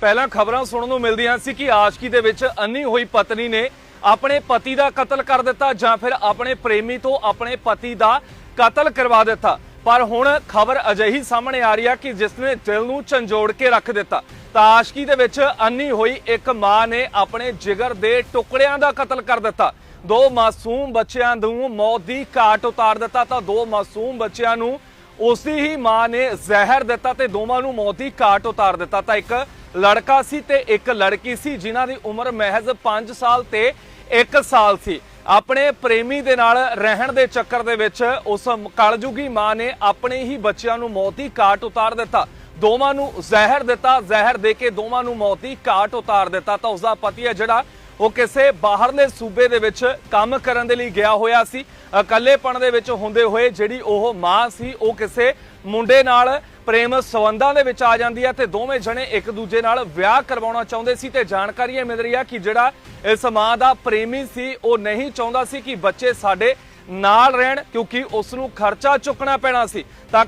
ਪਹਿਲਾਂ ਖਬਰਾਂ ਸੁਣਨ ਨੂੰ ਮਿਲਦੀਆਂ ਸੀ ਕਿ ਆਸ਼ਕੀ ਦੇ ਵਿੱਚ ਅੰਨੀ ਹੋਈ ਪਤਨੀ ਨੇ ਆਪਣੇ ਪਤੀ ਦਾ ਕਤਲ ਕਰ ਦਿੱਤਾ ਜਾਂ ਫਿਰ ਆਪਣੇ ਪ੍ਰੇਮੀ ਤੋਂ ਆਪਣੇ ਪਤੀ ਦਾ ਕਤਲ ਕਰਵਾ ਦਿੱਤਾ। ਪਰ ਹੁਣ ਖਬਰ ਅਜਿਹੀ ਸਾਹਮਣੇ ਆ ਰਹੀ ਆ ਕਿ ਜਿਸ ਨੇ ਦਿਲ ਨੂੰ ਝੰਜੋੜ ਕੇ ਰੱਖ ਦਿੱਤਾ। ਤਾਂ ਆਸ਼ਕੀ ਦੇ ਵਿੱਚ ਅੰਨੀ ਹੋਈ ਇੱਕ ਮਾਂ ਨੇ ਆਪਣੇ ਜਿਗਰ ਦੇ ਟੁਕੜਿਆਂ ਦਾ ਕਤਲ ਕਰ ਦਿੱਤਾ। ਦੋ ਮਾਸੂਮ ਬੱਚਿਆਂ ਨੂੰ ਮੌਤ ਦੀ ਘਾਟ ਉਤਾਰ ਦਿੱਤਾ ਤਾਂ ਦੋ ਮਾਸੂਮ ਬੱਚਿਆਂ ਨੂੰ ਉਸਦੀ ਹੀ ਮਾਂ ਨੇ ਜ਼ਹਿਰ ਦਿੱਤਾ ਤੇ ਦੋਵਾਂ ਨੂੰ ਮੌਤ ਦੀ ਘਾਟ ਉਤਾਰ ਦਿੱਤਾ। ਤਾਂ ਇੱਕ ਲੜਕਾ ਸੀ ਤੇ ਇੱਕ ਲੜਕੀ ਸੀ, ਜਿਨ੍ਹਾਂ ਦੀ ਉਮਰ ਮਹਿਜ਼ 5 ਸਾਲ ਤੇ 1 ਸਾਲ ਸੀ। ਆਪਣੇ ਪ੍ਰੇਮੀ ਦੇ ਨਾਲ ਰਹਿਣ ਦੇ ਚੱਕਰ ਦੇ ਵਿੱਚ ਉਸ ਕਲਯੁਗੀ ਮਾਂ ਨੇ ਆਪਣੇ ਹੀ ਬੱਚਿਆਂ ਨੂੰ ਮੌਤ ਦੀ ਘਾਟ ਉਤਾਰ ਦਿੱਤਾ। ਦੋਵਾਂ ਨੂੰ ਜ਼ਹਿਰ ਦਿੱਤਾ, ਜ਼ਹਿਰ ਦੇ ਕੇ ਦੋਵਾਂ ਨੂੰ ਮੌਤ ਦੀ ਘਾਟ ਉਤਾਰ ਦਿੱਤਾ। ਤਾਂ ਉਸਦਾ ਪਤੀ ਹੈ ਜਿਹੜਾ ਉਹ ਕਿਸੇ ਬਾਹਰਲੇ ਸੂਬੇ ਦੇ ਵਿੱਚ ਕੰਮ ਕਰਨ ਦੇ ਲਈ ਗਿਆ ਹੋਇਆ ਸੀ। ਇਕੱਲੇਪਣ ਦੇ ਵਿੱਚ ਹੁੰਦੇ ਹੋਏ ਜਿਹੜੀ ਉਹ ਮਾਂ ਸੀ, ਉਹ ਕਿਸੇ ਮੁੰਡੇ ਨਾਲ ਪ੍ਰੇਮ ਸਬੰਧਾਂ ਦੇ ਵਿੱਚ ਆ ਜਾਂਦੀ ਹੈ ਤੇ ਦੋਵੇਂ ਜਣੇ ਇੱਕ ਦੂਜੇ ਨਾਲ ਵਿਆਹ ਕਰਵਾਉਣਾ ਚਾਹੁੰਦੇ ਸੀ ਤੇ ਜਾਣਕਾਰੀ ਇਹ ਮਿਲ ਰਹੀ ਹੈ ਕਿ ਜਿਹੜਾ ਇਸ ਮਾਂ ਦਾ ਪ੍ਰੇਮੀ ਸੀ, ਉਹ ਨਹੀਂ ਚਾਹੁੰਦਾ ਸੀ ਕਿ ਬੱਚੇ ਸਾਡੇ ਨਾਲ ਰਹਿਣ ਕਿਉਂਕਿ ਉਸ ਨੂੰ ਖਰਚਾ ਚੁੱਕਣਾ ਪੈਣਾ ਸੀ। ਤਾਂ